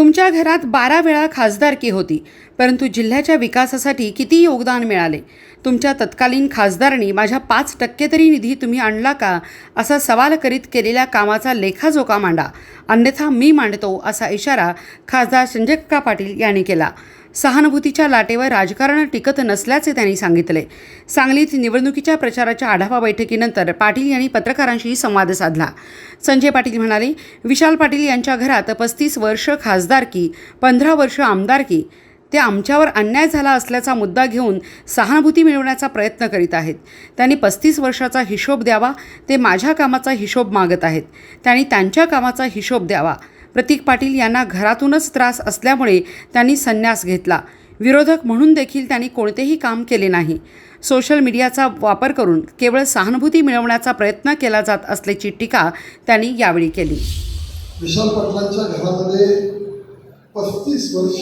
तुमच्या घरात बारा वेळा खासदारकी होती परंतु जिल्ह्याच्या विकासासाठी किती योगदान मिळाले? तुमच्या तत्कालीन खासदारांनी माझ्या पाच टक्के तरी निधी तुम्ही आणला का? असा सवाल करीत केलेल्या कामाचा लेखाजोखा मांडा. अन्यथा मी मांडतो असा इशारा खासदार संजय पाटील यांनी केला. सहानुभूतीच्या लाटेवर राजकारण टिकत नसल्याचे त्यांनी सांगितले. सांगलीत निवडणुकीच्या प्रचाराच्या आढावा बैठकीनंतर पाटील यांनी पत्रकारांशी संवाद साधला. संजय पाटील म्हणाले विशाल पाटील यांच्या घरात पस्तीस वर्ष खासदारकी पंधरा वर्ष आमदारकी ते आमच्यावर अन्याय झाला असल्याचा मुद्दा घेऊन सहानुभूती मिळवण्याचा प्रयत्न करीत आहेत. त्यांनी पस्तीस वर्षाचा हिशोब द्यावा ते माझ्या कामाचा हिशोब मागत आहेत. त्यांनी त्यांच्या कामाचा हिशोब द्यावा. प्रतीक पाटील यांना घरातूनच त्रास असल्यामुळे त्यांनी संन्यास घेतला. विरोधक म्हणून देखील त्यांनी कोणतेही काम केले नाही. सोशल मीडियाचा वापर करून केवळ सहानुभूती मिळवण्याचा प्रयत्न केला जात असल्याची टीका त्यांनी यावेळी केली. विशाल पाटलांच्या घरामध्ये पस्तीस वर्ष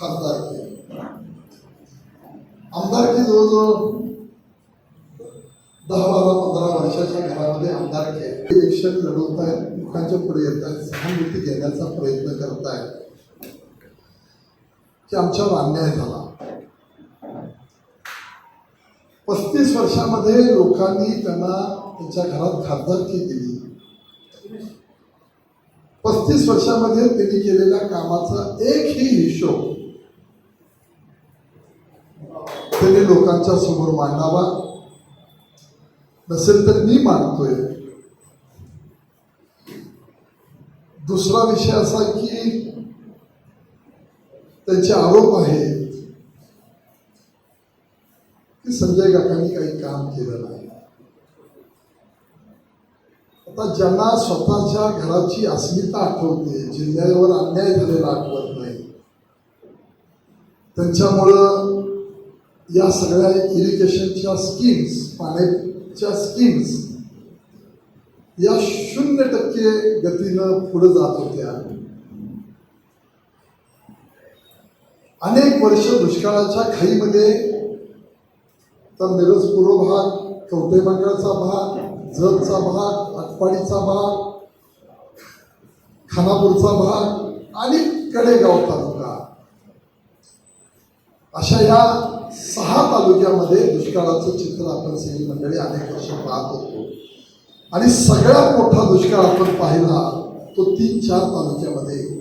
खासदार आमदारकी जवळजवळ दहा बारा पंधरा वर्षाच्या घरामध्ये आमदारकी आहे इलेक्शन लढवत आहेत लोकांच्या पुढे येत आहेत सहानुभूती घेण्याचा प्रयत्न करत आहेत की आमच्यावर अन्याय झाला पस्तीस वर्षामध्ये लोकांनी त्यांना त्यांच्या घरात खासदारकी दिली. पस्तीस वर्षामध्ये त्यांनी केलेल्या कामाचा एकही हिशोब त्यांनी लोकांच्या समोर मांडावा. नसेल तर मी मानतोय. दुसरा विषय असा की त्यांचे आरोप आहेत की संजय काकांनी काही काम केलं नाही. आता ज्यांना स्वतःच्या घराची अस्मिता आठवते जिल्ह्यावर अन्याय झालेला आठवत नाही त्यांच्यामुळं या सगळ्या इरिगेशनच्या स्कीम्स च्या स्कीम्स या शून्य टक्के गतीनं पुढे जात होत्या. अनेक वर्ष दुष्काळाच्या खाईमध्ये तर मिरज पूर्व भाग कवटे भाग जतचा भाग आटपाडीचा भाग खानापूरचा भाग आणि कडेगाव तालुका. अशा या सहा तालुक्यामध्ये दुष्काळाचं चित्र आपण सगळी मंडळी अनेक वर्ष पाहत होतो. आणि सगळ्यात मोठा दुष्काळ आपण पाहिला तो तीन चार तालुक्यामध्ये.